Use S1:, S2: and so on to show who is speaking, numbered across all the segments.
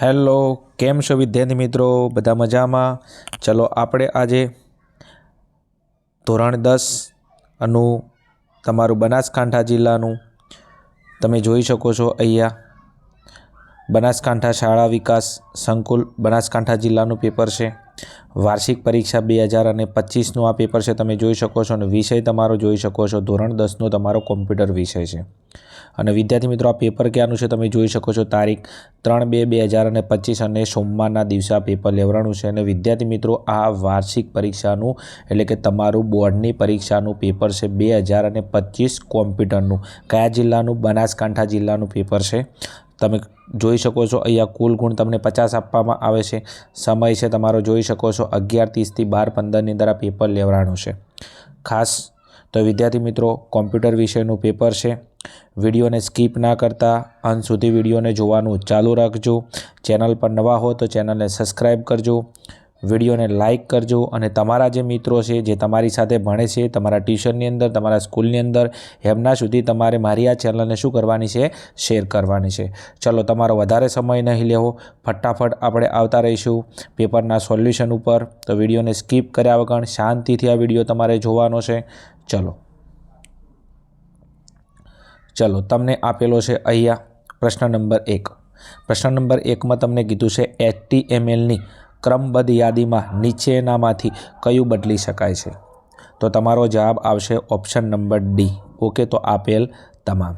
S1: Hello, કેમ છો વિદ્યાર્થી મિત્રો? બધા મજામાં? ચલો, આપણે આજે ધોરણ દસ અનું તમારું બનાસકાંઠા જિલ્લાનું તમે જોઈ શકો છો અહીંયા. બનાસકાંઠા શાળા વિકાસ સંકુલ બનાસકાંઠા જિલ્લાનું પેપર છે. વાર્ષિક પરીક્ષા બે હજાર અને પચીસનું આ પેપર છે, તમે જોઈ શકો છો અને વિષય તમારો જોઈ શકો છો. ધોરણ દસનો તમારો કોમ્પ્યુટર વિષય છે. અને વિદ્યાર્થી મિત્રો, આ પેપર ક્યાંનું છે તમે જોઈ શકો છો, તારીખ ત્રણ બે બે હજાર અને પચીસ અને સોમવારના દિવસે આ પેપર લેવડાનું છે અને વિદ્યાર્થી મિત્રો, આ વાર્ષિક પરીક્ષાનું એટલે કે તમારું બોર્ડની પરીક્ષાનું પેપર છે બે હજાર અને પચીસ કોમ્પ્યુટરનું. કયા જિલ્લાનું? બનાસકાંઠા જિલ્લાનું પેપર છે. તમે જોઈ શકો છો, અહીંયા કુલ ગુણ તમને પચાસ આપવામાં આવે છે. સમય છે તમારો, જોઈ શકો છો, અગિયાર ત્રીસથી બાર પંદરની અંદર આ પેપર લેવડાનું છે. ખાસ તો વિદ્યાર્થી મિત્રો, કોમ્પ્યુટર વિષયનું પેપર છે. વિડીયોને સ્કીપ ના કરતા, અંત સુધી વિડીયોને જોવાનું ચાલુ રાખજો. ચેનલ પર નવા હો તો ચેનલને સબસ્ક્રાઈબ કરજો. વિડીયોને લાઇક કરજો અને તમારા જે મિત્રો છે, જે તમારી સાથે ભણે છે, તમારા ટ્યુશનની અંદર, તમારા સ્કૂલની અંદર, એમના સુધી તમારે મારી આ ચેનલને શું કરવાની છે? શેર કરવાની છે. ચલો, તમારો વધારે સમય નહીં લેવો. ફટાફટ આપણે આવતા રહીશું પેપરના સોલ્યુશન ઉપર. તો વિડીયોને સ્કીપ કર્યા વગર શાંતિથી આ વીડિયો તમારે જોવાનો છે. ચલો. ચલો, તમને આપેલો છે અહીંયા પ્રશ્ન નંબર એક. પ્રશ્ન નંબર એકમાં તમને કીધું છે એચટીએમએલની ક્રમબદ્ધ યાદીમાં નીચેનામાંથી કયું બદલી શકાય છે? તો તમારો જવાબ આવશે ઓપ્શન નંબર ડી. ઓકે, તો આપેલ તમામ.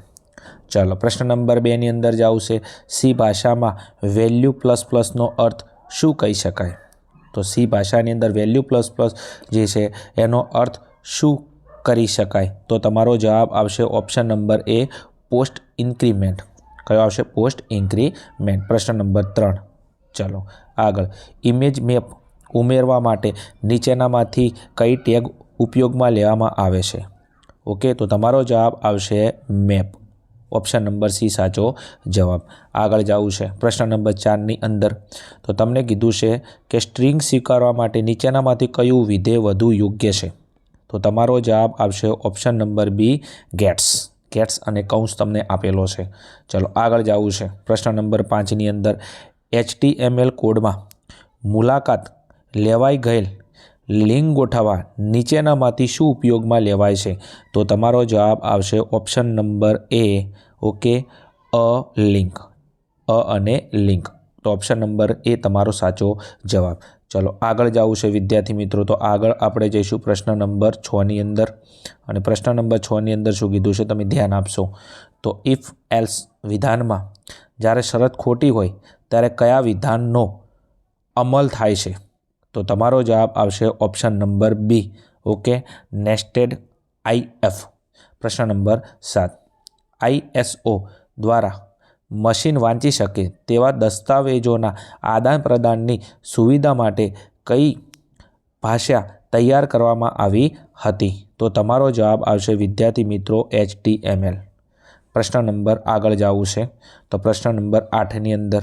S1: ચાલો, પ્રશ્ન નંબર બેની અંદર જ આવશે સી ભાષામાં વેલ્યુ પ્લસ પ્લસનો અર્થ શું કહી શકાય? તો સી ભાષાની અંદર વેલ્યુ પ્લસ પ્લસ જે છે, એનો અર્થ શું કરી શકાય. તો તમારો જવાબ આવશે option number A post increment કયો આવશે? પોસ્ટ ઇન્ક્રીમેન્ટ પ્રશ્ન નંબર ત્રણ. ચલો, આગળ. ઇમેજ મેપ ઉમેરવા માટે નીચેનામાંથી કઈ ટેગ ઉપયોગમાં લેવામાં આવે છે? ઓકે, તો તમારો જવાબ આવશે મેપ ઓપ્શન નંબર સી સાચો જવાબ. આગળ જવું છે. પ્રશ્ન નંબર ચારની અંદર. તો તમને કીધું છે કે સ્ટ્રિંગ સ્વીકારવા માટે નીચેનામાંથી કયું વિધેય વધુ યોગ્ય છે? તો તમારો જવાબ આવશે option number B gates gates અને કૌંસ તમને આપેલો છે. ચલો આગળ જવું છે. પ્રશ્ન નંબર પાંચની અંદર એચટીએમએલ કોડમાં મુલાકાત લેવાઈ ગયેલ લિંક ગોઠવવા નીચેનામાંથી શું ઉપયોગમાં લેવાય છે? તો તમારો જવાબ આવશે option number A okay uh link uh અને લિંક તો ઓપ્શન નંબર એ તમારો સાચો જવાબ. ચલો, આગળ જવું છે વિદ્યાર્થી મિત્રો, તો આગળ આપણે જઈશું પ્રશ્ન નંબર છની અંદર. અને પ્રશ્ન નંબર છની અંદર શું કીધું છે તમે ધ્યાન આપશો. તો ઇફ એલ્સ વિધાનમાં, જ્યારે શરત ખોટી હોય, ત્યારે કયા વિધાનનો અમલ થાય છે? તો તમારો જવાબ આવશે option number B okay nested IF પ્રશ્ન નંબર સાત. આઈએસઓ દ્વારા મશીન વાંચી શકે તેવા દસ્તાવેજોના આદાન પ્રદાનની સુવિધા માટે કઈ ભાષા તૈયાર કરવામાં આવી હતી? તો તમારો જવાબ આવશે વિદ્યાર્થી મિત્રો એચટીએમએલ. પ્રશ્ન નંબર આગળ જવું છે. તો પ્રશ્ન નંબર આઠની અંદર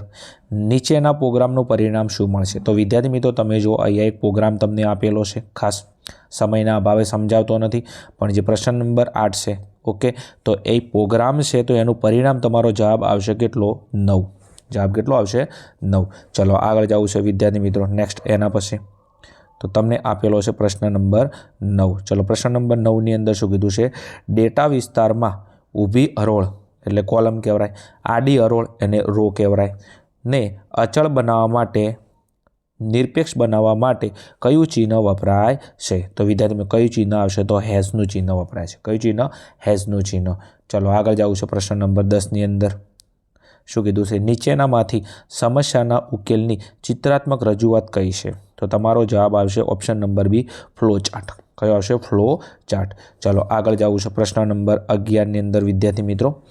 S1: નીચેના પ્રોગ્રામનું પરિણામ શું મળશે? તો વિદ્યાર્થી મિત્રો, તમે જો અહીંયા એક પ્રોગ્રામ તમને આપેલો છે. ખાસ સમયના અભાવે સમજાવતો નથી, પણ જે પ્રશ્ન નંબર આઠ છે ઓકે? તો એ પ્રોગ્રામ છે તો એનું પરિણામ તમારો જવાબ આવશે કેટલો? નવ. જવાબ કેટલો આવશે? નવ. ચલો, આગળ જવું છે વિદ્યાર્થી મિત્રો. નેક્સ્ટ એના પછી. તો તમને આપેલો છે પ્રશ્ન નંબર નવ. ચલો, પ્રશ્ન નંબર નવની અંદર શું કીધું છે? ડેટા વિસ્તારમાં ઊભી હરોળ, એટલે કોલમ કહેવાય. આડી હરોળ, એને રો કહેવાય. ને અચળ બનાવવા માટે નિરપેક્ષ બનાવવા માટે કયું ચિહ્ન વપરાય છે? તો વિદ્યાર્થી કયું ચિહ્ન આવશે તો હેઝનું ચિહ્ન વપરાય છે. કયું ચિહ્ન? હેઝનું ચિહ્ન. ચલો, આગળ જવું છે પ્રશ્ન નંબર દસની અંદર. શું કીધું છે? નીચેનામાંથી સમસ્યાના ઉકેલની ચિત્રાત્મક રજૂઆત કઈ છે? તો તમારો જવાબ આવશે option number B flow chart કયો આવશે? ફ્લો ચાર્ટ ચલો, આગળ જવું છે પ્રશ્ન નંબર અગિયારની અંદર. વિદ્યાર્થી મિત્રો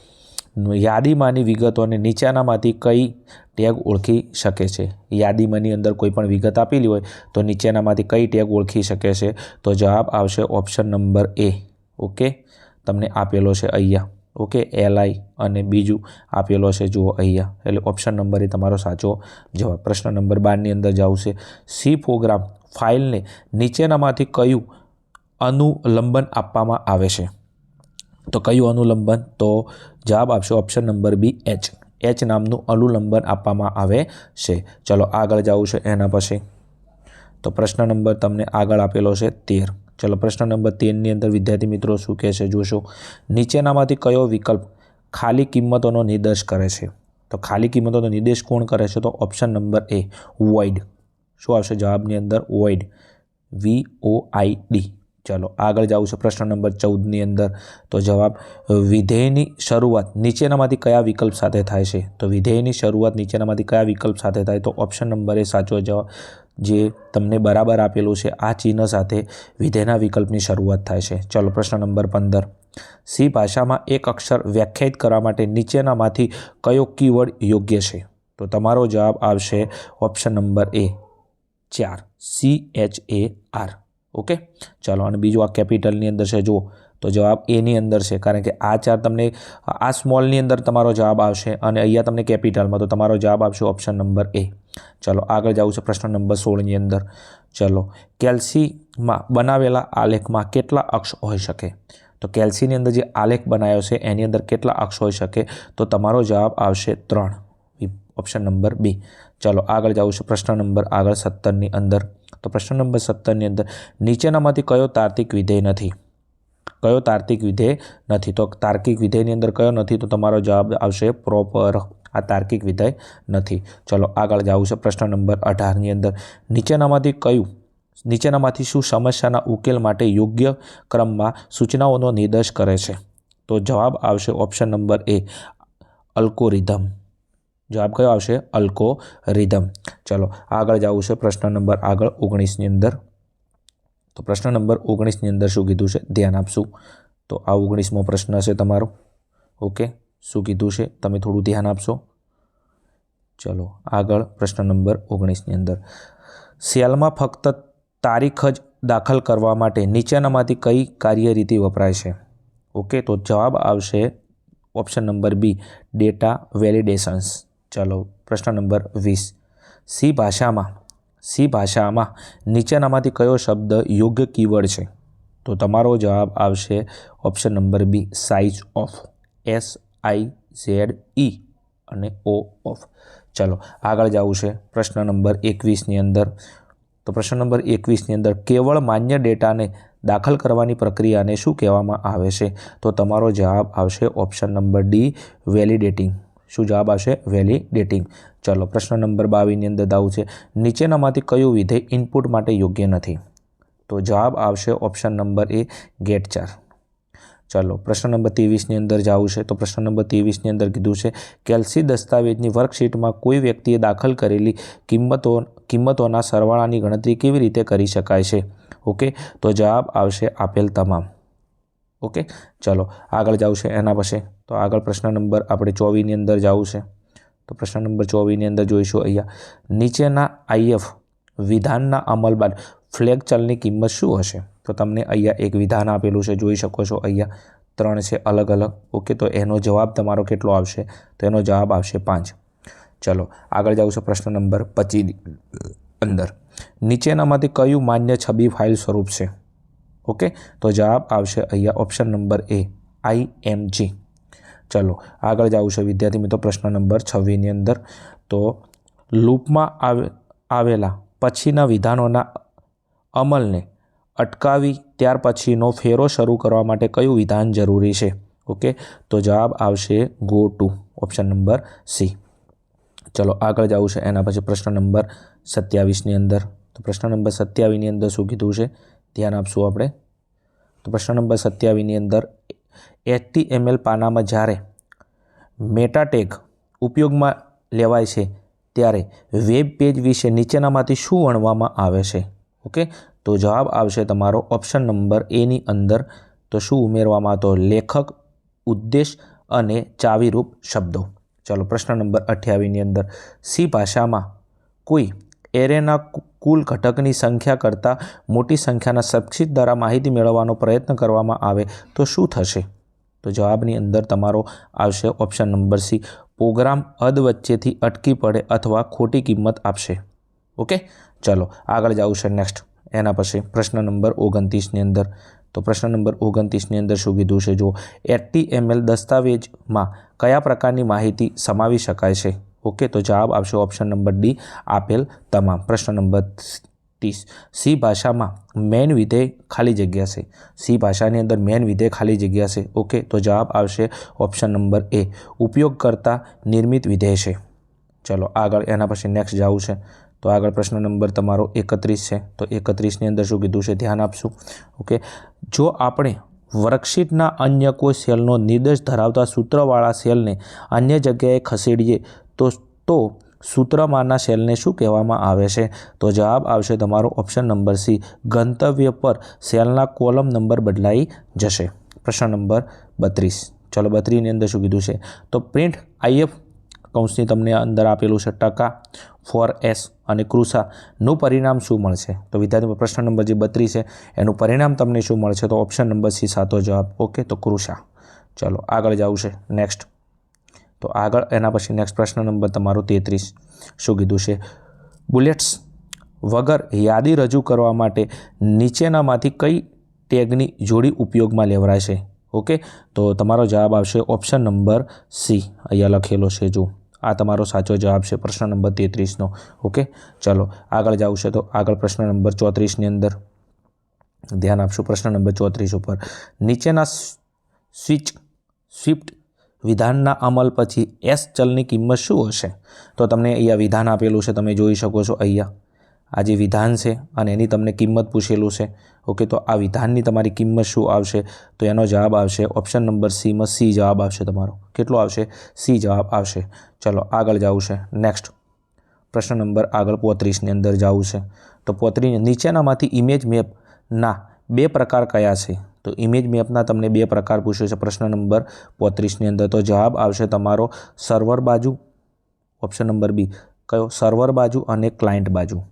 S1: યાદીમાંની વિગતોને નીચેનામાંથી કઈ ટેગ ઓળખી શકે છે? યાદીમાંની અંદર કોઈ પણ વિગત આપેલી હોય તો નીચેનામાંથી કઈ ટેગ ઓળખી શકે છે? તો જવાબ આવશે ઓપ્શન નંબર એ. ઓકે? તમને આપેલો છે અહીંયા. ઓકે? એલઆઈ અને બીજું આપેલો છે, જુઓ અહીંયા. એટલે ઓપ્શન નંબર એ તમારો સાચો જવાબ. પ્રશ્ન નંબર બારની અંદર જ છે સી પ્રોગ્રામ ફાઇલને નીચેનામાંથી કયું અનુલંબન આપવામાં આવે છે? તો કયું અનુલંબન, તો જવાબ આપશો option number B H H નામનું અનુલંબન આપવામાં આવે છે. ચલો, આગળ જવું છે એના પછી. તો પ્રશ્ન નંબર તમને આગળ આપેલો છે તેર. ચલો, પ્રશ્ન નંબર તેરની અંદર વિદ્યાર્થી મિત્રો શું કહે છે? જોશો. નીચેનામાંથી કયો વિકલ્પ ખાલી કિંમતોનો નિર્દેશ કરે છે? તો ખાલી કિંમતોનો નિર્દેશ કોણ કરે છે? તો ઓપ્શન નંબર એ વોઇડ શું આવશે? જવાબની અંદર void V O I D ચાલો આગળ જવું છે પ્રશ્ન નંબર ચૌદની અંદર. તો જવાબ, વિધેયની શરૂઆત નીચેનામાંથી કયા વિકલ્પ સાથે થાય છે? તો વિધેયની શરૂઆત નીચેનામાંથી કયા વિકલ્પ સાથે થાય? તો ઓપ્શન નંબર એ સાચો જવાબ જે તમને બરાબર આપેલું છે, આ ચિહ્ન સાથે વિધેયના વિકલ્પની શરૂઆત થાય છે. ચલો પ્રશ્ન નંબર પંદર. સી ભાષામાં એક અક્ષર વ્યાખ્યાયિત કરવા માટે નીચેનામાંથી કયો કીવર્ડ યોગ્ય છે? તો તમારો જવાબ આવશે ઓપ્શન નંબર એ ચાર. C H A R okay? ચાલો, અને બીજું આ કેપિટલની અંદર છે, જુઓ. તો જવાબ એની અંદર છે, કારણ કે આ ચાર તમને, આ સ્મોલની અંદર તમારો જવાબ આવશે અને અહીંયા તમને કેપિટલમાં, તો તમારો જવાબ આવશે ઓપ્શન નંબર એ ચલો, આગળ જવું છે પ્રશ્ન નંબર સોળની અંદર. ચલો, કેલ્સીમાં બનાવેલા આલેખમાં કેટલા અક્ષ હોઈ શકે? તો કેલ્સીની અંદર જે આલેખ બનાવ્યો છે, એની અંદર કેટલા અક્ષ હોઈ શકે? તો તમારો જવાબ આવશે ત્રણ. Option number B. ચાલો, આગળ જવું છે. પ્રશ્ન નંબર આગળ સત્તરની અંદર. તો પ્રશ્ન નંબર સત્તરની અંદર, નીચેનામાંથી કયો તાર્કિક વિધેય નથી? કયો તાર્કિક વિધેય નથી? તો તાર્કિક વિધેયની અંદર કયો નથી, તો તમારો જવાબ આવશે પ્રોપર. આ તાર્કિક વિધેય નથી. ચલો, આગળ જવું છે. પ્રશ્ન નંબર અઢારની અંદર, નીચેનામાંથી કયું, નીચેનામાંથી શું સમસ્યાના ઉકેલ માટે યોગ્ય ક્રમમાં સૂચનાઓનો નિર્દેશ કરે છે? તો જવાબ આવશે ઓપ્શન નંબર એ અલ્કોરિધમ જવાબ કયો આવશે, અલ્કો રિધમ. ચલો, આગળ જવું છે પ્રશ્ન નંબર આગળ ઓગણીસની અંદર. તો પ્રશ્ન નંબર ઓગણીસની અંદર શું કીધું છે? ધ્યાન આપશું. તો આ ઓગણીસમો પ્રશ્ન છે તમારો. ઓકે, શું કીધું છે? તમે થોડું ધ્યાન આપશો. ચલો, આગળ પ્રશ્ન નંબર ઓગણીસની અંદર. સેલમાં ફક્ત તારીખ જ દાખલ કરવા માટે નીચેનામાંથી કઈ કાર્યરીતિ વપરાય છે? ઓકે, તો જવાબ આવશે option number B, data validations. ચલો પ્રશ્ન નંબર વીસ. સી ભાષામાં સી ભાષામાં નીચેનામાંથી કયો શબ્દ યોગ્ય કીવર્ડ છે? તો તમારો જવાબ આવશે option number B size of S I Z E અને ઓ ઓફ ચલો, આગળ જવું છે પ્રશ્ન નંબર એકવીસની અંદર. તો પ્રશ્ન નંબર એકવીસની અંદર, કેવળ માન્ય ડેટાને દાખલ કરવાની પ્રક્રિયાને શું કહેવામાં આવે છે? તો તમારો જવાબ આવશે ઓપ્શન નંબર ડી વેલિડેટિંગ શું જવાબ આવશે? વેલિડેટિંગ ચલો, પ્રશ્ન નંબર બાવીસની અંદર દાવું છે. નીચેનામાંથી કયું વિધેય ઇનપુટ માટે યોગ્ય નથી? તો જવાબ આવશે ઓપ્શન નંબર એ ગેટ ચાર ચલો, પ્રશ્ન નંબર ત્રેવીસની અંદર જવું છે. તો પ્રશ્ન નંબર ત્રેવીસની અંદર કીધું છે, કેલ્સી દસ્તાવેજની વર્કશીટમાં કોઈ વ્યક્તિએ દાખલ કરેલી કિંમતો, કિંમતોના સરવાળાની ગણતરી કેવી રીતે કરી શકાય છે? ઓકે, તો જવાબ આવશે આપેલ તમામ. ઓકે? ચલો, આગળ જવું છે એના પછી. તો આગળ પ્રશ્ન નંબર, આપણે ચોવીસની અંદર જવું છે. તો પ્રશ્ન નંબર ચોવીસની અંદર જોઈશું અહીંયા. નીચેના આઈએફ વિધાનના અમલ બાદ ફ્લેગ ચલની કિંમત શું હશે? તો તમને અહીંયા એક વિધાન આપેલું છે, જોઈ શકો છો અહીંયા. ત્રણ છે અલગ અલગ. ઓકે, તો એનો જવાબ તમારો કેટલો આવશે? તો એનો જવાબ આવશે પાંચ. ચલો, આગળ જાઉં છે પ્રશ્ન નંબર પચીસ અંદર. નીચેનામાંથી કયું માન્ય છબી ફાઇલ સ્વરૂપ છે? ઓકે? તો જવાબ આવશે અહીંયા ઓપ્શન નંબર એ આઈ એમ જી ચલો, આગળ જવું છે વિદ્યાર્થી મિત્રો પ્રશ્ન નંબર છવ્વીસની અંદર. તો લૂપમાં આવે, આવેલા પછીના વિધાનોના અમલને અટકાવી ત્યાર પછીનો ફેરો શરૂ કરવા માટે કયું વિધાન જરૂરી છે? ઓકે? તો જવાબ આવશે go to option number C ચલો, આગળ જવું છે એના પછી પ્રશ્ન નંબર સત્યાવીસની અંદર. તો પ્રશ્ન નંબર સત્યાવીસની અંદર શું કીધું છે? ધ્યાન આપશું આપણે. તો પ્રશ્ન નંબર સત્યાવીસની અંદર એચટીએમએલ પાનામાં જ્યારે મેટાટેગ ઉપયોગમાં લેવાય છે, ત્યારે વેબ પેજ વિશે નીચેનામાંથી શું વણવામાં આવે છે? ઓકે? તો જવાબ આવશે તમારો ઓપ્શન નંબર એની અંદર. તો શું ઉમેરવામાં તો લેખક, ઉદ્દેશ અને ચાવીરૂપ શબ્દો. ચાલો પ્રશ્ન નંબર અઠ્યાવીસની અંદર. સી ભાષામાં કોઈ એરેના કુલ ઘટકની સંખ્યા કરતાં મોટી સંખ્યાના સબસ્ક્રિપ્ટ દ્વારા માહિતી મેળવવાનો પ્રયત્ન કરવામાં આવે તો શું થશે? તો જવાબની અંદર તમારો આવશે ઓપ્શન નંબર સી, પ્રોગ્રામ અદ વચ્ચેથી અટકી પડે અથવા ખોટી કિંમત આપશે. ઓકે? ચલો, આગળ જવું છે નેક્સ્ટ. એના પછી પ્રશ્ન નંબર ઓગણત્રીસની અંદર. તો પ્રશ્ન નંબર ઓગણત્રીસની અંદર શું કીધું છે? જો એટીએમએલ દસ્તાવેજમાં કયા પ્રકારની માહિતી સમાવી શકાય છે? ઓકે, તો જવાબ આવશે ઓપ્શન નંબર ડી આપેલ તમામ. પ્રશ્ન નંબર ત્રીસ. સી ભાષામાં મેન વિધેય ખાલી જગ્યા છે. સી ભાષાની અંદર મેન વિધેય ખાલી જગ્યા છે. ઓકે, તો જવાબ આવશે ઓપ્શન નંબર એ ઉપયોગ કરતા નિર્મિત વિધેય છે. ચલો, આગળ એના પછી નેક્સ્ટ જવું છે. તો આગળ પ્રશ્ન નંબર તમારો એકત્રીસ છે. તો એકત્રીસની અંદર શું કીધું છે? ધ્યાન આપશું. ઓકે, જો આપણે વર્કશીટના અન્ય કોઈ સેલનો નિર્દેશ ધરાવતા સૂત્રવાળા સેલને અન્ય જગ્યાએ ખસેડીએ તો તો સૂત્રમાંના સેલને શું કહેવામાં આવે છે? તો જવાબ આવશે તમારો ઓપ્શન નંબર સી, ગંતવ્ય પર સેલના કોલમ નંબર બદલાઈ જશે. પ્રશ્ન નંબર બત્રીસ. ચલો બત્રીસની અંદર શું કીધું છે? તો પ્રિન્ટ આઈએફ કૌંસની તમને અંદર આપેલું છે ટકા, ફોર એસ અને ક્રુસાનું પરિણામ શું મળશે? તો વિદ્યાર્થી પ્રશ્ન નંબર જે બત્રીસ છે, એનું પરિણામ તમને શું મળશે? તો ઓપ્શન નંબર સી સાતો જવાબ. ઓકે, તો ક્રુસા ચલો આગળ જવું છે. નેક્સ્ટ. તો આગળ એના પછી નેક્સ્ટ પ્રશ્ન નંબર તમારો તેત્રીસ. શું કીધું છે? બુલેટ્સ વગર યાદી રજૂ કરવા માટે નીચેનામાંથી કઈ ટેગની જોડી ઉપયોગમાં લેવરાશે ઓકે તો તમારો જવાબ આવશે ઓપ્શન નંબર સી અહીંયા લખેલો છે જો. આ તમારો સાચો જવાબ છે પ્રશ્ન નંબર તેત્રીસનો. ઓકે ચલો, આગળ જવું છે તો આગળ પ્રશ્ન નંબર ચોત્રીસની અંદર. ધ્યાન આપશું પ્રશ્ન નંબર ચોત્રીસ ઉપર. નીચેના સ્વિચ સ્વિફ્ટ વિધાનના અમલ પછી એસ ચલની કિંમત શું હશે? તો તમને અહીંયા વિધાન આપેલું છે, તમે જોઈ શકો છો અહીંયા. આ જે વિધાન છે અને એની તમને કિંમત પૂછેલું છે. ઓકે, તો આ વિધાનની તમારી કિંમત શું આવશે? તો એનો જવાબ આવશે ઓપ્શન નંબર સીમાં સી જવાબ આવશે તમારો. કેટલો આવશે? સી જવાબ આવશે. ચલો, આગળ જવું છે. નેક્સ્ટ પ્રશ્ન નંબર આગળ પોત્રીસની અંદર જવું છે. તો પોત્રીસ નીચેનામાંથી ઇમેજ મેપના બે પ્રકાર કયા છે? તો ઇમેજ મેપના તમને બે પ્રકાર પૂછ્યો છે. પ્રશ્ન નંબર પોત્રીસની અંદર તો જવાબ આવશે તમારો સર્વર બાજુ ઓપ્શન નંબર બી, કયો? સર્વર બાજુ અને ક્લાયન્ટ બાજુ.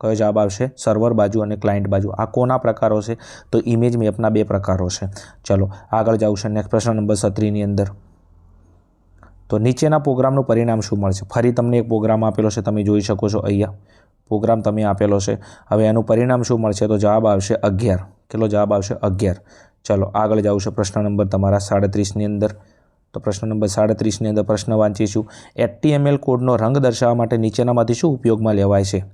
S1: કયો જવાબ આવશે? સર્વર બાજુ અને ક્લાયન્ટ બાજુ. આ કોના પ્રકારો છે? તો ઇમેજ મેપના બે પ્રકારો છે. ચલો, આગળ જવું છે નેક્સ્ટ પ્રશ્ન નંબર સત્રીની અંદર. તો નીચેના પ્રોગ્રામનું પરિણામ શું મળશે? ફરી તમને એક પ્રોગ્રામ આપેલો છે, તમે જોઈ શકો છો અહીંયા. પ્રોગ્રામ તમે આપેલો છે. હવે એનું પરિણામ શું મળશે? તો જવાબ આવશે અગિયાર. કેટલો જવાબ આવશે? અગિયાર. ચલો, આગળ જવું છે પ્રશ્ન નંબર તમારા સાડત્રીસની અંદર. તો પ્રશ્ન નંબર સાડત્રીસની અંદર પ્રશ્ન વાંચીશું. એચટીએમએલ કોડનો રંગ દર્શાવવા માટે નીચેનામાંથી શું ઉપયોગમાં લેવાય છે?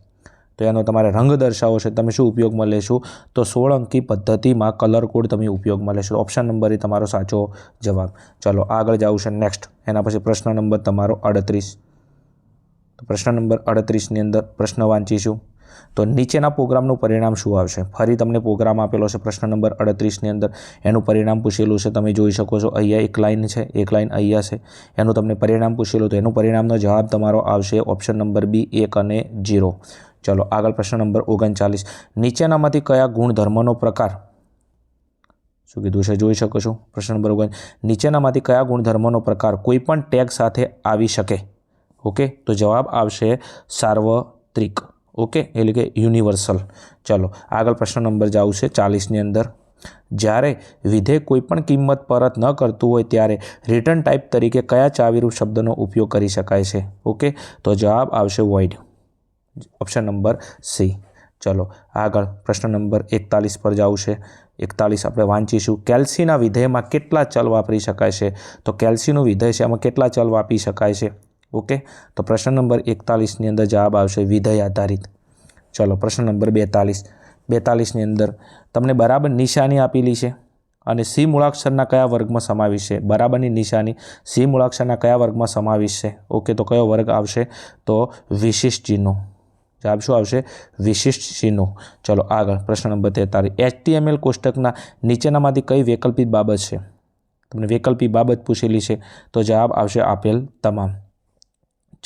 S1: તો એનો તમારે રંગ દર્શાવો છે, તમે શું ઉપયોગમાં લેશો? તો સોળ અંકી પદ્ધતિમાં કલર કોડ તમે ઉપયોગમાં લેશો. ઓપ્શન નંબર એ તમારો સાચો જવાબ. ચલો, આગળ જવું છે નેક્સ્ટ એના પછી પ્રશ્ન નંબર તમારો અડત્રીસ તો પ્રશ્ન નંબર અડત્રીસની અંદર પ્રશ્ન વાંચીશું. તો નીચેના પ્રોગ્રામનું પરિણામ શું આવશે? ફરી તમને પ્રોગ્રામ આપેલો છે પ્રશ્ન નંબર અડત્રીસની અંદર. એનું પરિણામ પૂછેલું છે, તમે જોઈ શકો છો, અહીંયા એક લાઇન છે, એક લાઇન અહીંયા છે. એનું તમને પરિણામ પૂછેલું, તો એનું પરિણામનો જવાબ તમારો આવશે ઓપ્શન નંબર બી, એક અને જીરો ચલો, આગળ પ્રશ્ન નંબર ઓગણચાલીસ. નીચેનામાંથી કયા ગુણધર્મનો પ્રકાર? શું કીધું છે? જોઈ શકો છો, પ્રશ્ન નંબર ઓગણ. નીચેનામાંથી કયા ગુણધર્મનો પ્રકાર કોઈ પણ ટેગ સાથે આવી શકે? ઓકે, તો જવાબ આવશે સાર્વત્રિક. ઓકે એટલે કે યુનિવર્સલ. ચલો, આગળ પ્રશ્ન નંબર જ છે ચાલીસની અંદર. જ્યારે વિધેય કોઈપણ કિંમત પરત ન કરતું હોય ત્યારે રિટર્ન ટાઈપ તરીકે કયા ચાવીરૂપ શબ્દનો ઉપયોગ કરી શકાય છે? ઓકે, તો જવાબ આવશે વોઇડ ઓપ્શન નંબર સી. ચલો, આગળ પ્રશ્ન નંબર એકતાલીસ પર જવું છે. એકતાલીસ આપણે વાંચીશું. કેલ્સીના વિધેયમાં કેટલા ચલ વાપરી શકાય છે? તો કેલ્સીનું વિધેય છે, એમાં કેટલા ચલ વાપરી શકાય છે? ઓકે? તો પ્રશ્ન નંબર એકતાલીસની અંદર જવાબ આવશે વિધેય આધારિત. ચલો, પ્રશ્ન નંબર બેતાલીસ. બેતાલીસની અંદર તમને બરાબર નિશાની આપેલી છે અને સી મૂળાક્ષરના કયા વર્ગમાં સમાવેશ છે? બરાબરની નિશાની સી મૂળાક્ષરના કયા વર્ગમાં સમાવેશ છે? ઓકે, તો કયો વર્ગ આવશે? તો વિશિષ્ટ ચિહ્નો. જવાબ શું આવશે? વિશિષ્ટ ચિહ્નો. ચલો, આગળ, પ્રશ્ન નંબર તેતાલીસ. એચટીએમએલ કોષ્ટકના નીચેનામાંથી કઈ વૈકલ્પિક બાબત છે? તમને વૈકલ્પિક બાબત પૂછેલી છે, તો જવાબ આવશે આપેલ તમામ.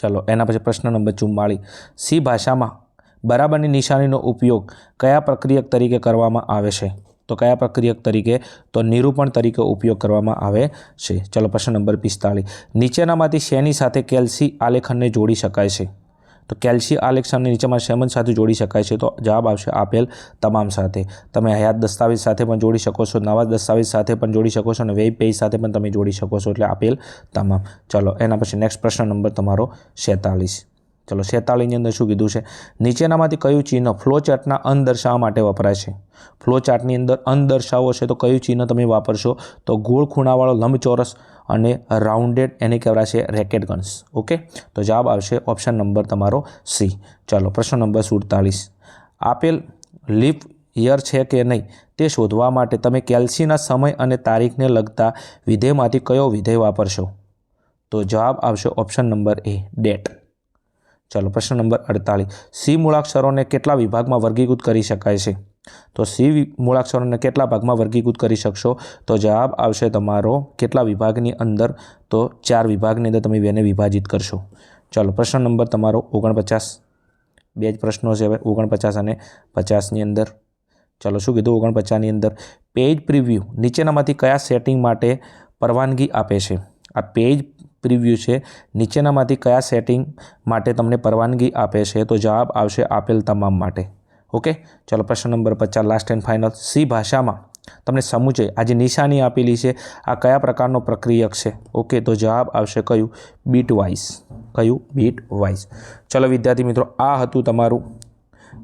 S1: ચલો, એના પછી પ્રશ્ન નંબર ચુમ્માળીસ સી ભાષામાં બરાબરની નિશાનીનો ઉપયોગ કયા પ્રક્રિયક તરીકે કરવામાં આવે છે? તો કયા પ્રક્રિયક તરીકે? તો નિરૂપણ તરીકે ઉપયોગ કરવામાં આવે છે. ચલો, પ્રશ્ન નંબર પિસ્તાળીસ. નીચેનામાંથી શેની સાથે કેલ્સી આલેખનને જોડી શકાય છે? તો કેલ્સી આલેખનને નીચેમાં સેમન સાથે જોડી શકાય છે. તો જવાબ આવશે આપેલ તમામ સાથે. તમે હયાત દસ્તાવેજ સાથે પણ જોડી શકો છો, નવા દસ્તાવેજ સાથે પણ જોડી શકો છો અને વેબ પેજ સાથે પણ તમે જોડી શકો છો. એટલે આપેલ તમામ. ચલો, એના પછી નેક્સ્ટ પ્રશ્ન નંબર તમારો છેતાલીસ. ચલો છેતાળીસની અંદર શું કીધું છે? નીચેનામાંથી કયું ચિહ્ન ફ્લો ચાર્ટના અન દર્શાવવા માટે વપરાય છે? ફ્લો ચાર્ટની અંદર અન દર્શાવવો છે તો કયું ચિહ્ન તમે વાપરશો? તો ગોળ ખૂણાવાળો લંબચોરસ અને રાઉન્ડેડ એને કહેવાય છે રેકેટ ગન્સ. ઓકે? તો જવાબ આવશે ઓપ્શન નંબર તમારો સી. ચાલો, પ્રશ્ન નંબર સુડતાલીસ. આપેલ લીપ યર છે કે નહીં? તે શોધવા માટે તમે કેલ્સીના સમય અને તારીખને લગતા વિધેયમાંથી કયો વિધેય વાપરશો? તો જવાબ આવશે ઓપ્શન નંબર એ, ડેટ. ચાલો, પ્રશ્ન નંબર અડતાલીસ. સી મૂળાક્ષરોને કેટલા વિભાગમાં વર્ગીકૃત કરી શકાય છે? તો સી મૂળાક્ષરોને કેટલા ભાગમાં વર્ગીકૃત કરી શકશો? તો જવાબ આવશે તમારો કેટલા વિભાગની અંદર? તો ચાર વિભાગની અંદર તમે બેને વિભાજિત કરશો. ચાલો, પ્રશ્ન નંબર તમારો ઓગણપચાસ. બે જ પ્રશ્નો છે હવે, ઓગણપચાસ અને પચાસની અંદર. ચાલો, શું કીધું? ઓગણપચાસની અંદર. પેજ પ્રિવ્યૂ નીચેનામાંથી કયા સેટિંગ માટે પરવાનગી આપે છે? આ પેજ પ્રિવ્યૂ છે. નીચેનામાંથી કયા સેટિંગ માટે તમને પરવાનગી આપે છે તો જવાબ આવશે આપેલ તમામ માટે. ઓકે? ચલો પ્રશ્ન નંબર પચાસ લાસ્ટ એન્ડ ફાઇનલ સી ભાષામાં તમને સમુચય આ જે નિશાની આપેલી છે. આ કયા પ્રકારનો પ્રક્રિયક છે? ઓકે, તો જવાબ આવશે કયું? બીટ વાઇઝ કયું? બીટ વાઇઝ ચલો વિદ્યાર્થી મિત્રો, આ હતું તમારું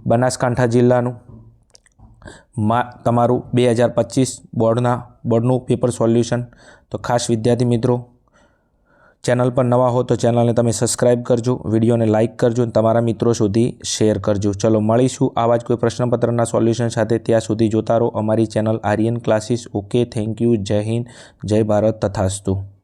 S1: બનાસકાંઠા જિલ્લાનું. મા, તમારું બે હજાર પચીસ બોર્ડના, બોર્ડનું પેપર સોલ્યુશન. તો ખાસ વિદ્યાર્થી મિત્રો ચેનલ પર નવા હો તો ચેનલને તમે સબસ્ક્રાઇબ કરજો, વિડીયોને લાઇક કરજો અને તમારા મિત્રો સુધી શેર કરજો. ચલો, મળીશું આવા જ કોઈ પ્રશ્નપત્રના સોલ્યુશન સાથે. ત્યાં સુધી જોતા રહો. અમારી channel Aryan classes. Okay, thank you. Jai Hind. Jai Bharat તથાસ્તુ.